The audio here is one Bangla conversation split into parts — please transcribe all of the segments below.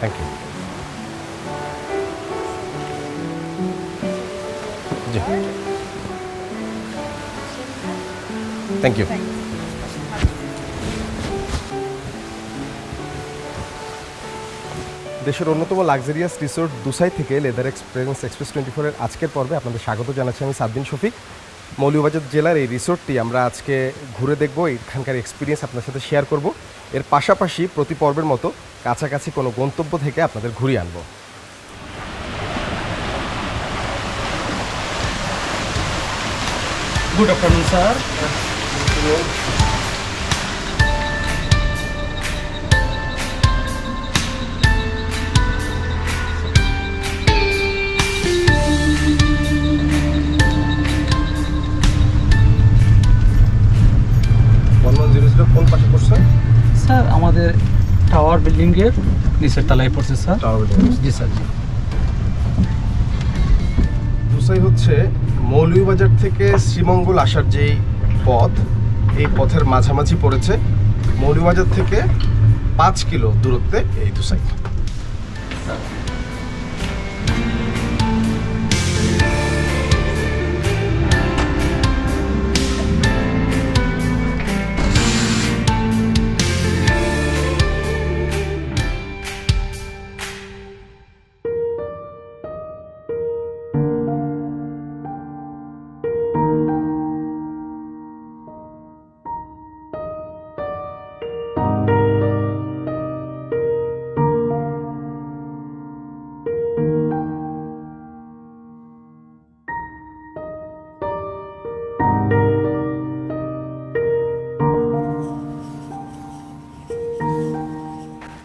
Thank you ji. Thank you দেশের অন্যতম লাক্সারিয়াস রিসোর্ট দুসাই থেকে লেদার এক্সপিরিয়েন্স এক্সপ্রেস টোয়েন্টি ফোরের আজকের পর্বে আপনাদের স্বাগত জানাচ্ছি আমি সাদ্দিন শফিক। মৌলভীবাজার জেলার এই রিসোর্টটি আমরা আজকে ঘুরে দেখব, এখানকার এক্সপিরিয়েন্স আপনার সাথে শেয়ার করব। এর পাশাপাশি প্রতি পর্বের মতো কাছাকাছি কোনো গন্তব্য থেকে আপনাদের ঘুরিয়ে আনব গুড আফটারনুন sir. আমাদের টাওয়ার বিল্ডিং এর নিচের তলায় পড়ছে স্যার জি স্যার জি। দুসাই হচ্ছে মৌলভীবাজার থেকে শ্রীমঙ্গল আসার যেই পথ এই পথের মাঝামাঝি পড়েছে। মৌলভীবাজার থেকে পাঁচ কিলো দূরত্বে এই দুসাই।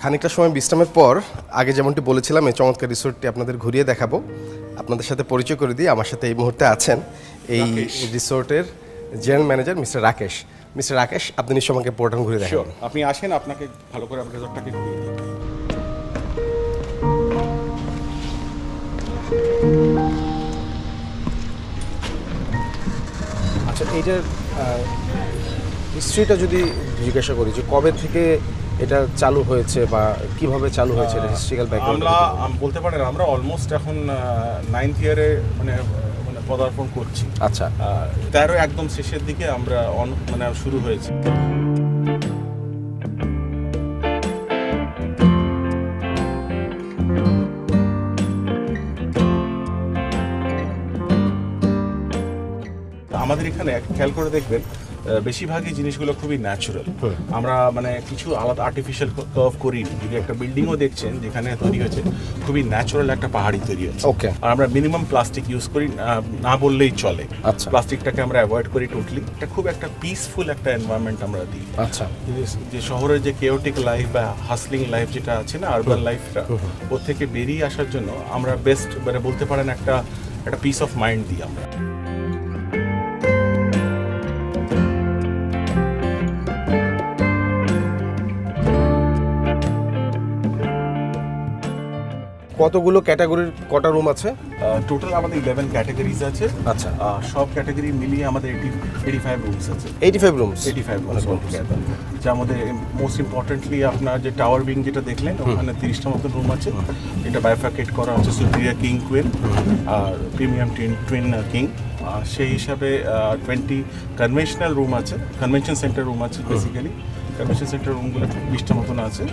খানিকটা সময় বিশ্রামের পর আগে যেমনটি বলেছিলাম এই চমৎকার রিসোর্টটি আপনাদের ঘুরিয়ে দেখাবো। আপনাদের সাথে পরিচয় করে দিই আমার সাথে এই মুহূর্তে আছেন এই রিসোর্টের general manager mister Rakesh. Mister Rakesh আপনি নিশ্চয় আমাকে পোর্টান ঘুরে দেখাবেন। আপনি আসেন আপনাকে ভালো করে আপনার রেজর্টটাকে ঘুরিয়ে আচ্ছা এইটার হিস্ট্রিটা যদি জিজ্ঞাসা করি যে কবে থেকে এটা চালু হয়েছে বা কীভাবে চালু হয়েছে এটা হিস্ট্রিক্যাল ব্যাকগ্রাউন্ড আমরা বলতে পারেন আমরা অলমোস্ট এখন নাইনথ ইয়ারে মানে মানে পদার্পণ করছি। আচ্ছা। তেরো একদম শেষের দিকে আমরা অন- মানে শুরু হয়েছে। আমাদের এখানে এক- খেয়াল করে দেখবেন বেশিরভাগই জিনিসগুলো খুবই ন্যাচুরাল আমরা মানে কিছু আলাদা আর্টিফিশিয়াল কার্ভ করি। যদি একটা বিল্ডিংও দেখছেন যেখানে তৈরি হয়েছে খুবই ন্যাচুরাল একটা পাহাড়ি তৈরি হয়েছে। ওকে আর আমরা মিনিমাম প্লাস্টিক ইউজ করি না বললেই চলে। আচ্ছা। প্লাস্টিকটাকে আমরা অ্যাভয়েড করি টোটালি এটা খুব একটা পিসফুল একটা এনভায়রনমেন্ট আমরা দিই। আচ্ছা। যে- যে শহরের যে কেওটিক লাইফ বা হাসলিং লাইফ যেটা আছে না আরবান লাইফটা ওর থেকে বেরিয়ে আসার জন্য আমরা বেস্ট মানে বলতে পারেন একটা একটা পিস অফ মাইন্ড দিই আমরা। কতগুলো ক্যাটাগরির কটা রুম আছে? টোটাল আমাদের ইলেভেন ক্যাটাগরিজ আছে। আচ্ছা। সব ক্যাটাগরি মিলিয়ে আমাদের এইটি এইটি ফাইভ রুমস আছে eighty five rooms eighty five rooms যা আমাদের মোস্ট ইম্পর্টেন্টলি আপনার যে টাওয়ার উইং যেটা দেখলেন ওখানে তিরিশটা মতন রুম আছে। এটা বাইফাকেট করা হচ্ছে সুপ্রিয়া কিং কুইন আর প্রিমিয়াম টুইন টুইন কিং সেই হিসাবে টোয়েন্টি কনভেনশনাল রুম আছে। কনভেনশন সেন্টার রুম আছে বেসিক্যালি কনভেনশন সেন্টার রুমগুলো বিশটা মতন আছে।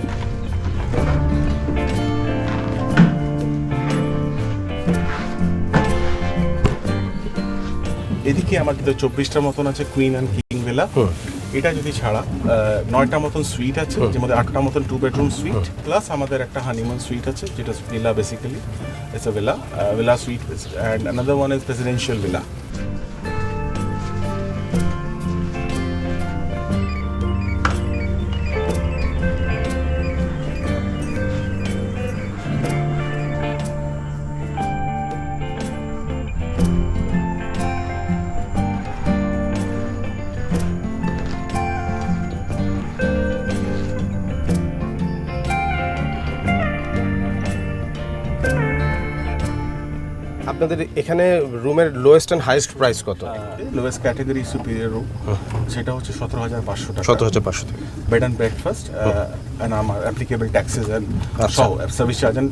এদিকে আমার কিন্তু চব্বিশটার মতন আছে কুইন অ্যান্ড কিং ভেলা এটা যদি ছাড়া নয়টা মতন সুইট আছে যে মধ্যে আটটা মতন টু বেডরুম সুইট প্লাস আমাদের একটা হানিমুন সুইট আছে যেটা villa basically it's a villa villa suite and another one is presidential villa আপনাদের এখানে রুমের লোয়েস্ট অ্যান্ড হাইয়েস্ট প্রাইস কত? লোয়েস্ট ক্যাটাগরি সুপিরিয়র রুম সেটা হচ্ছে সতেরো হাজার পাঁচশো টাকা। সতেরো হাজার পাঁচশো টাকা। বেড অ্যান্ড ব্রেকফাস্ট অ্যান্ড আমার applicable taxes and service charge and